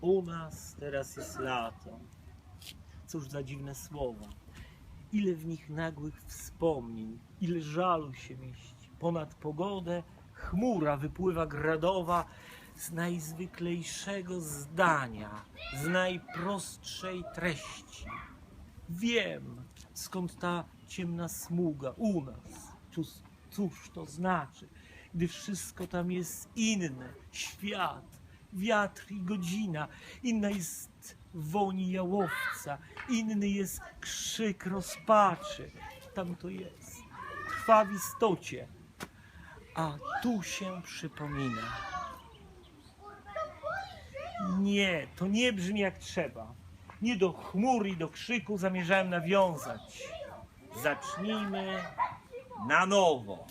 U nas teraz jest lato. Cóż za dziwne słowa. Ile w nich nagłych wspomnień, ile żalu się mieści. Ponad pogodę chmura wypływa gradowa z najzwyklejszego zdania, z najprostszej treści. Wiem, skąd ta ciemna smuga u nas. Cóż, cóż to znaczy, gdy wszystko tam jest inne, świat, wiatr i godzina, inna jest woni jałowca, inny jest krzyk rozpaczy. Tam to jest, trwa w istocie, a tu się przypomina. Nie, to nie brzmi jak trzeba. Nie do chmur i do krzyku zamierzałem nawiązać. Zacznijmy na nowo.